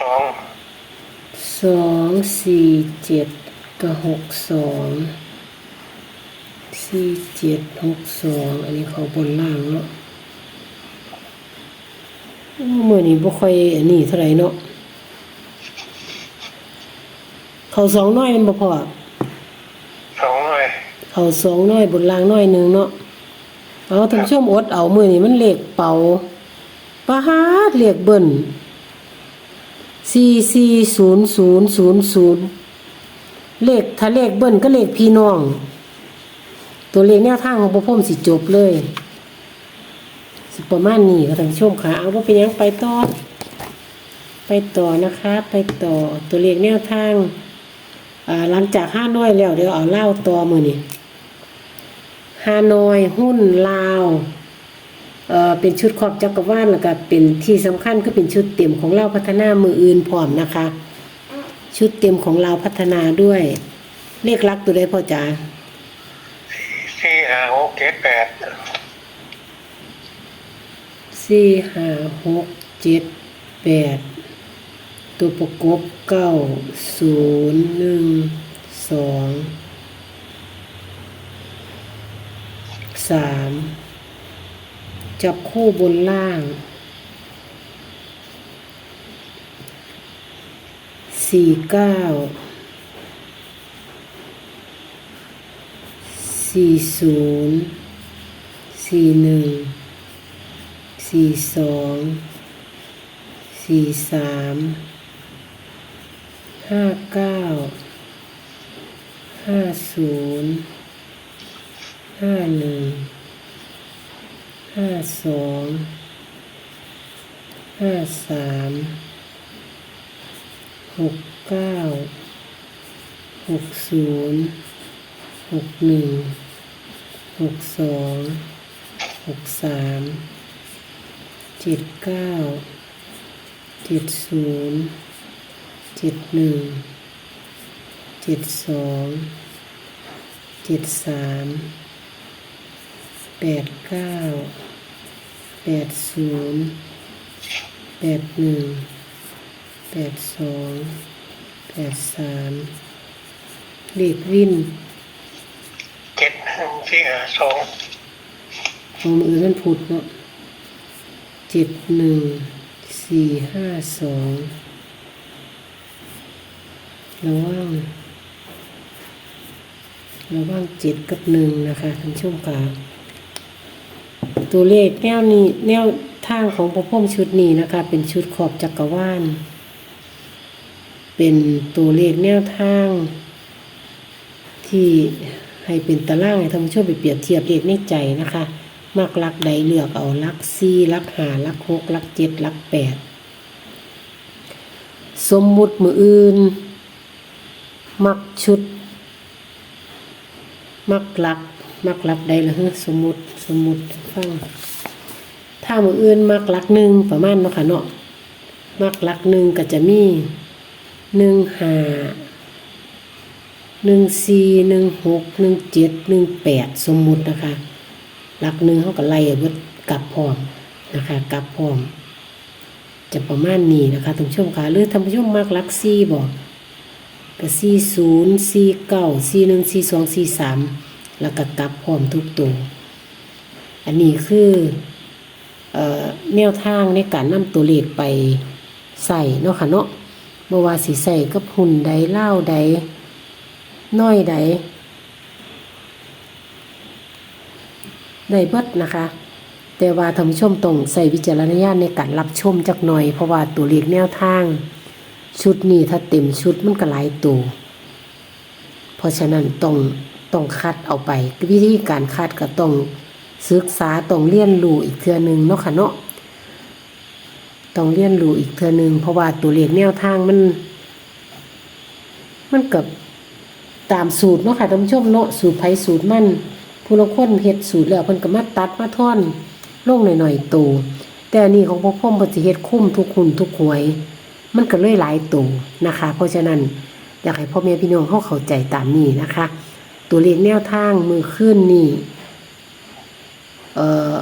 สองสองสี่เจ็ดกับหกสองสี่เจ็ดหกสองอันนี้เขาบนล่างเนาะโอ้มื่อนี้บ่ค่อยอันนี้เท่าไหร่เนาะเขาสองน้อยมันบ่พอสองหน่อยเขาสองน้อยบนล่างน้อยหนึ่งเนาะเอาท่านผู้ชมอดเอามือนี่มันเลขเป่าปาฮาดเลขเบิ่น สี่สี่ศูนย์ศูนย์ศูนย์ศูนย์เลขถ้าเลขเบิ่นก็เลขพี่น้อง ตัวเลขแนวทางของพระพุ่มสิจบเลย สิประมาณนี้ค่ะท่านผู้ชมค่ะเอาว่าเป็นยังไปต่อ ไปต่อนะคะ ไปต่อตัวเลขแนวทางหลังจากห้าน้อยแล้วเดี๋ยวเอาเล่าต่อมือนี่ฮานอยหุ้นลาว เออเป็นชุดขอบจักรวาลแล้วก็เป็นที่สำคัญก็เป็นชุดเต็มของเราพัฒนามืออื่นพร้อมนะคะ ชุดเต็มของเราพัฒนาด้วยเลขลักตัวใดพ่อจ๋าสี่ห้าหกเจ็ดแปดสี่ห้าหกเจ็ดแปดตัวประกบเก้าศูนย์หนึ่งสองสาม จับคู่บนล่างสี่เก้าสี่ศูนย์สี่หนึ่งสี่สองสี่สามห้าเก้าห้าศูนย์ห้าหนึ่ง สองห้าสามหกเก้าหกศูนย์หกหนึ่งหกสองหกสามเจ็ดเก้าเจ็ดศูนย์เจ็ดหนึ่งเจ็ดสองเจ็ดสามแปดเก้า แปดศูนย์แปดหนึ่งแปดสองแปดสามเลขวินเจ็ดสี่ห้าสองของมือนั่นพุดเนาะเจ็ดหนึ่งสี่ห้าสองระว่างระว่างเจ็ดกับหนึ่งนะคะท่านผู้ชมค่ะ ตัวเลขแนวนี้แนวทางของพระพุ่มชุดนี้นะคะ เป็นชุดขอบจักรวาลเป็นตัวเลขแนวทาง ที่ให้เป็นตารางให้ท่านผู้ชมไปเปรียบเทียบเลขในใจนะคะมักลักใดเลือกเอาลักสี่ลักหาลักหกลักเจ็ดลักแปดสมมุติมืออื่น มักชุด มักลัก มักลักใดละฮะสมมุติสมมุติฟังถ้ามืออื่นมักลักหนึ่งประมาณเนาะค่ะเนาะมักลักหนึ่งก็จะมีหนึ่งห้าหนึ่งสี่หนึ่งหกหนึ่งเจ็ดหนึ่งแปดสมมุตินะคะ หลักหนึ่งเขาก็ไล่เบิดกลับพร้อมนะคะกลับพร้อม จะประมาณนี้นะคะท่านผู้ชมค่ะหรือท่านผู้ชมมักหลักสี่บอกก็สี่ศูนย์สี่เก้าสี่หนึ่งสี่สองสี่สาม แล้วก็กลับพร้อมทุกตัว อันนี้คือแนวทางในการนำตัวเลขไปใส่เนาะค่ะเนาะบ่ว่าสิใส่กับหุ่นใดเล่าใดน้อยใดได้เบิดนะคะ แต่ว่าท่านผู้ชมต้องใส่วิจารณญาณในการรับชมจักหน่อย เพราะว่าตัวเลขแนวทาง ชุดนี้ถ้าเต็มชุดมันก็หลายตัว เพราะฉะนั้นต้อง ต้องคัดเอาไป วิธีการคัดก็ต้องศึกษาต้องเรียนรู้อีกเทือหนึงเนาะค่ะเนาะต้องเรียนรู้อีกเทือหนึงเพราะว่าตัวเลขแนวทางมัน มันกับตามสูตรเนาะค่ะท่านผู้ชมเนาะสูตรไผสูตรมันผู้ลางคนเฮ็ดสูตรแล้วเพิ่นก็มาตัดมาท่อนลงหน่อยๆตัวแต่อันนี้ของพ่อพ่อมเพิ่นสิเฮ็ดคุ้มทุกหุ่นทุกหวย มันก็เลยหลายตัวนะคะ เพราะฉะนั้นอยากให้พ่อแม่พี่น้องเฮาเข้าใจตามนี้นะคะ ตัวเลขแนวทางมือขึ้นนี่เอ่อ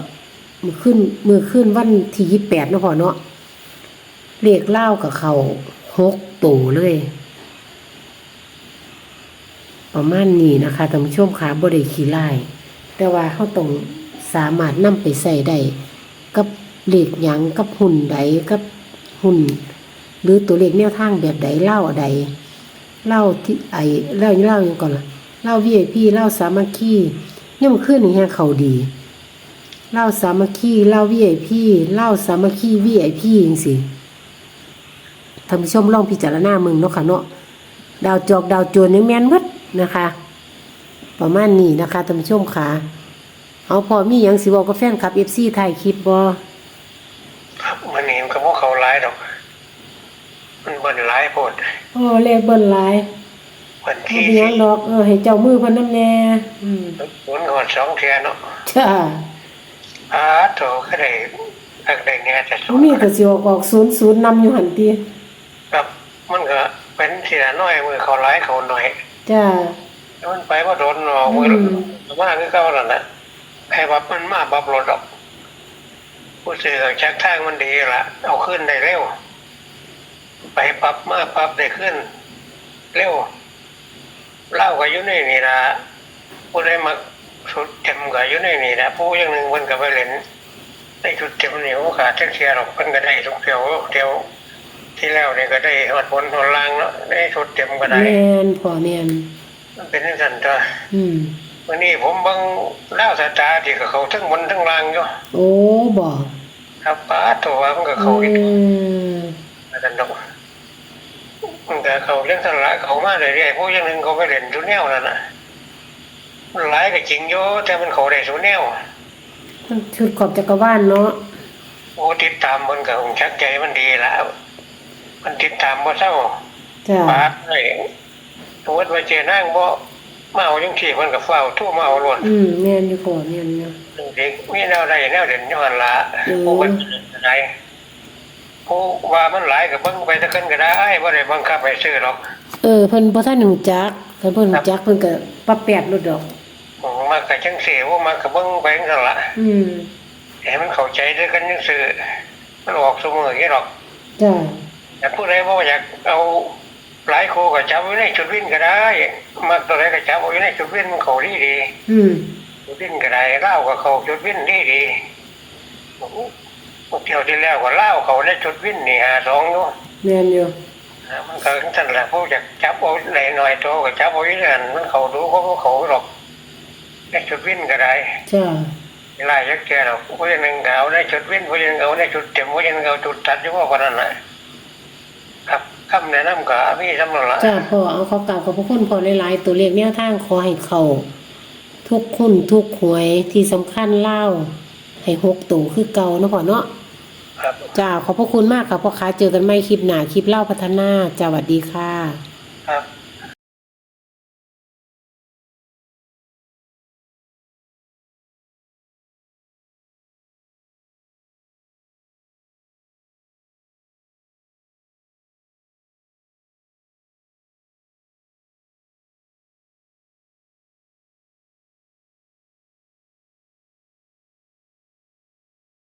มือขึ้นมือขึ้นวันที่28เนะพ่อเนาะเลขเล่ากับเขาหกตัวเลย ประมาณนี้นะคะท่านผู้ชมค่ะบ่ได้ขี้ไล่แต่ว่าเขาต้องสามารถนำไปใส่ได้กับเลขหยังกับหุ่นใดกับหุ่น หรือตัวเลขแนวทางแบบใดเล่าใดเล่าที่ไอเล่าเล่ายังก่อนล่ะ เล่า VIP เล่าสามัคคีเนี่ยมันขึ้นอย่างเงี้ยเขาดีเล่าสามัคคีเล่า VIP เล่าสามัคคี VIP จังสิท่านผู้ชมลองพิจารณามึงเนาะค่ะเนาะดาวจอกดาวโจรยังแม่นเบิดนะคะ ประมาณนี้นะคะท่านผู้ชมค่ะเอาพอมีหยังสิบอกกับแฟนคลับ FC ถ่ายคลิปบ่ครับมันนี่มันก็บ่เขาหลายดอก มันเบิ่นหลายโพดโอ้เลขเบิ่นหลาย วันบ่ที่เป็นหยังดอกเออให้เจ้ามือเพิ่นนำแน่อืมศูนย์หอดสองเทียเนาะจ้าอาโถก็ได้อักได้แน่แต่ศูบ่นย์มีก็สิออกออก00นำอยู่หั่นติครับมันก็เป็นทีละน้อยมือเขาหลายเขาหน่อยจ้าแล้วมันไปว่าโดนหนอกมืออืมมาคือเก่านั่นน่ะให้บับมันมาบับรถดอกผู้สื่อชักทางมันดีละเอาขึ้นได้เร็ว ไปปรับมาปรับได้ขึ้น เร็ว เล่าก็อยู่ในนี่นะผู้ได้มาชุดเต็มก็อยู่ในนี่นะผู้อยังหนึ่งมันก็ไปเล่นในชุดเต็มนี่โอกาสเชียร์หรอกมันก็ได้ทุกเที่ยวเที่ยวที่แล้วนี่ก็ได้หอดผลหอดลางเนาะได้ชุดเต็มก็ได้แม่นพ่อแม่นมันเป็นอย่างนั้นตัวอืมวันนี้ผมเบังเล่าสายตาที่กับเขาทั้งบนทั้งล่างอยู่โอ้บ่ครับป้าตัวมันก็เขาอือีกมอาจารย์ดอก มันก็เขาเรื่องสละเขามาเรื่อยๆพวกอยังหนึ่งเขาไปเล่นสุนแนวนั่นน่ะมันหลายก็จริงโยแต่มันเขาได้สุนแนวมันชุดขอบจักรวาลเนาะโอ้ติดตามมันก็คงชักใจมันดีแล้ว มันติดตามบ่เศร้าจ้าป้าเลยสมมติว่าเจนั่งบ่มาเอาจังที่มันก็เฝ้าทั่วมาเอาล้วนอืมแม่นอยู่พ่อแม่นอยู่เด็กมีแนวใดแนวเด่นอยู่หันละอืม ผู้มันไหน ผู้ว่ามันหลายก็เบิ่งไปตะขึ้นก็ได้บ่ได้บังคับให้ซื้อหรอกเออเพิ่นบ่ทันรู้จักเพิ่นเพิ่นรู้จักเพิ่นก็ปรับแปดรถดอกมากก็จังเสียว่ามาก็เบิ่งไปจังซั่นละอืมให้มันเข้าใจด้วยกันจังซื่อมันออกซุมื้อนี้หรอกจ้าแต่ผู้ใดบ่อยากเอาหลายโคก็จับไว้ในจุดวินก็ได้มักตัวใดก็จับไว้ในจุดวินมันเข้าดีดีอืมจุดวินก็ได้เล่าวก็เข้าจุดวินดีดี เที่ยวที่แล้วก็เล่าวเข้าในจุดวินนี่หาสองอยู่แม่นอยู่อ่ามันก็ท่านแหละผู้อยากจับเอาไหนหน่อยโตก็จับเอาอยู่นั่นมันเขาดูเขาก็เขาหรอกได้จุดวินก็ได้จ้าไล่ยักแกหรอกผู้ยังหนึ่งก็เอาได้จุดวินผู้ยังหนึ่งเอาได้จุดเต็มผู้ยังหนึ่งเอาจุดตัดอยู่ว่าวันนั้นน่ะครับคำแนะนำก็มีสำนักละจ้าพ่อเอาขอกราบขอบพระคุณพ่อหลายๆตัวเลขแนวทางขอให้เข้าทุกคุณทุกหวยที่สำคัญเล่า ให้หกตัวคือเก่าเนาะพ่อเนาะครับจ้าขอบพระคุณมากค่ะพ่อค้าเจอกันใหม่คลิปหน้าคลิปเล่าพัฒนาจ้าสวัสดีค่ะ ครับ